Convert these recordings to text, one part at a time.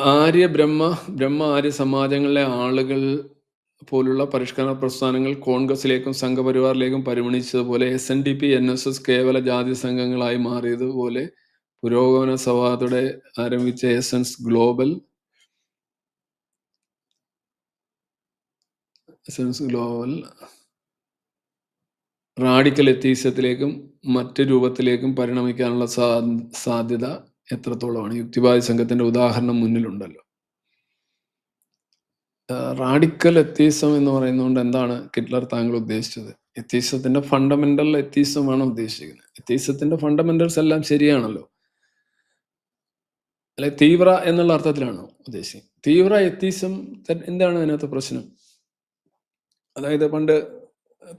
ആര്യ ബ്രഹ്മ ബ്രഹ്മ ആര്യ സമാജങ്ങളിലെ ആളുകൾ പോലുള്ള പരിഷ്കരണ പ്രസ്ഥാനങ്ങൾ കോൺഗ്രസിലേക്കും സംഘപരിവാറിലേക്കും പരിഗണിച്ചതുപോലെ S N D P N S S കേവല ജാതി സംഘങ്ങളായി മാറിയതുപോലെ പുരോഗമന സഭാതോടെ ആരംഭിച്ച essence global essence global radical എത്തീസത്തിലേക്കും മറ്റ് രൂപത്തിലേക്കും പരിണമിക്കാനുള്ള സാധ്യത എത്രത്തോളമാണ്? യുക്തിവാദി സംഘത്തിന്റെ ഉദാഹരണം മുന്നിലുണ്ടല്ലോ. റാഡിക്കൽ എത്തീസം എന്ന് പറയുന്നതുകൊണ്ട് എന്താണ് കിറ്റ്ലർ താങ്കൾ ഉദ്ദേശിച്ചത്? എത്തീസത്തിന്റെ ഫണ്ടമെന്റൽ എത്തീസമാണ് ഉദ്ദേശിക്കുന്നത്. എത്തീസത്തിന്റെ ഫണ്ടമെന്റൽസ് എല്ലാം ശരിയാണല്ലോ. അല്ലെ തീവ്ര എന്നുള്ള അർത്ഥത്തിലാണോ ഉദ്ദേശിക്കുന്നത്? തീവ്ര എത്തീസം എന്താണ് അതിനകത്ത് പ്രശ്നം? അതായത് പണ്ട്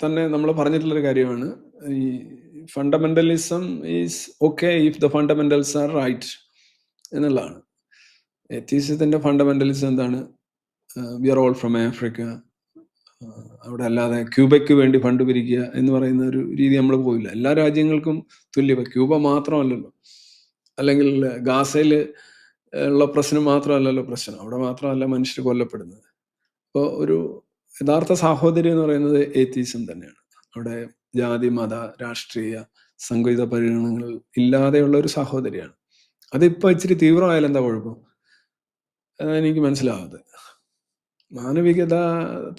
തന്നെ നമ്മൾ പറഞ്ഞിട്ടുള്ളൊരു കാര്യമാണ് ഈ fundamentalism is okay if the fundamentals are right എന്നുള്ളതാണ്. എത്തീസത്തിന്റെ ഫണ്ടമെന്റലിസം എന്താണ്? We are all from Africa അവിടെ അല്ലാതെ ക്യൂബയ്ക്ക് വേണ്ടി ഫണ്ട് പിരിക്കുക എന്ന് പറയുന്ന ഒരു രീതി നമ്മൾ പോയില്ല. എല്ലാ രാജ്യങ്ങൾക്കും തുല്യ ക്യൂബ മാത്രമല്ലല്ലോ. അല്ലെങ്കിൽ ഗാസയിൽ ഉള്ള പ്രശ്നം മാത്രമല്ലല്ലോ പ്രശ്നം. അവിടെ മാത്രമല്ല മനുഷ്യർ കൊല്ലപ്പെടുന്നത്. അപ്പോൾ ഒരു യഥാർത്ഥ സാഹോദര്യം എന്ന് പറയുന്നത് ഏത്തീസം തന്നെയാണ്. അവിടെ ജാതി മത രാഷ്ട്രീയ സംഗീത പരിഗണനകൾ ഇല്ലാതെയുള്ള ഒരു സഹോദരിയാണ്. അതിപ്പോ ഇച്ചിരി തീവ്രമായാലും എന്താ കുഴപ്പം? എനിക്ക് മനസ്സിലാവുന്നത് മാനവികത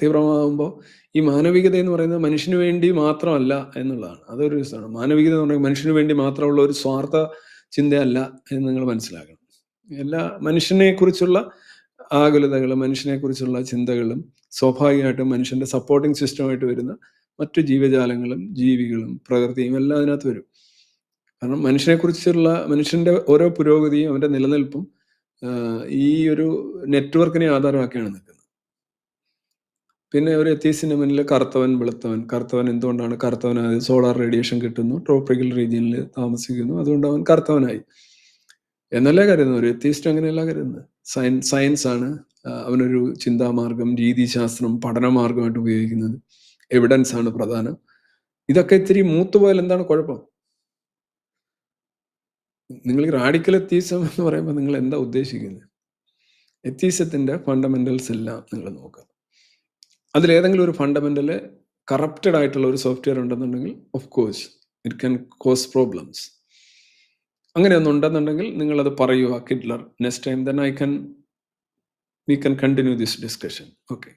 തീവ്രമാകുമ്പോൾ ഈ മാനവികത എന്ന് പറയുന്നത് മനുഷ്യന് വേണ്ടി മാത്രമല്ല എന്നുള്ളതാണ്. അതൊരു രസമാണ്. മാനവികത എന്ന് പറയുന്നത് മനുഷ്യന് വേണ്ടി മാത്രമുള്ള ഒരു സ്വാർത്ഥ ചിന്തയല്ല എന്ന് നിങ്ങൾ മനസ്സിലാക്കണം. എല്ലാ മനുഷ്യനെ കുറിച്ചുള്ള ആകുലതകളും മനുഷ്യനെ കുറിച്ചുള്ള ചിന്തകളും സ്വാഭാവികമായിട്ടും മനുഷ്യന്റെ സപ്പോർട്ടിംഗ് സിസ്റ്റമായിട്ട് വരുന്ന മറ്റു ജീവജാലങ്ങളും ജീവികളും പ്രകൃതിയും എല്ലാം അതിനകത്ത് വരും. കാരണം മനുഷ്യനെക്കുറിച്ചുള്ള മനുഷ്യന്റെ ഓരോ പുരോഗതിയും അവന്റെ നിലനിൽപ്പും ഈ ഒരു നെറ്റ്വർക്കിനെ ആധാരമാക്കിയാണ് നിൽക്കുന്നത്. പിന്നെ ഒരു എത്തീസിന്റെ മുന്നിൽ കറുത്തവൻ വെളുത്തവൻ കറുത്തവൻ എന്തുകൊണ്ടാണ് കറുത്തവൻ അതായത് സോളാർ റേഡിയേഷൻ കിട്ടുന്നു ട്രോപ്പിക്കൽ റീജിയനിൽ താമസിക്കുന്നു അതുകൊണ്ട് അവൻ കറുത്തവനായി. എന്നല്ലേ കരുതുന്നത്? ഒരു എത്തീസ്റ്റ് അങ്ങനെയല്ല കരുതുന്നത്. സയൻ സയൻസ് ആണ് അവനൊരു ചിന്താമാർഗം രീതിശാസ്ത്രം പഠനമാർഗമായിട്ട് ഉപയോഗിക്കുന്നത്. എവിഡൻസ് ആണ് പ്രധാനം. ഇതൊക്കെ ഇത്തിരി മൂത്തുപോയാൽ എന്താണ് കുഴപ്പം? നിങ്ങൾ റാഡിക്കൽ എത്തീസം എന്ന് പറയുമ്പോൾ നിങ്ങൾ എന്താ ഉദ്ദേശിക്കുന്നത്? എത്തീസത്തിന്റെ ഫണ്ടമെന്റൽസ് എല്ലാം നിങ്ങൾ നോക്കുക. അതിലേതെങ്കിലും ഒരു ഫണ്ടമെന്റൽ കറപ്റ്റഡ് ആയിട്ടുള്ള ഒരു സോഫ്റ്റ്വെയർ ഉണ്ടെന്നുണ്ടെങ്കിൽ of course it can cause problems അങ്ങനെ ഒന്നും ഉണ്ടെന്നുണ്ടെങ്കിൽ നിങ്ങൾ അത് പറയുക കിഡ്ലർ next time then I can we can continue this discussion okay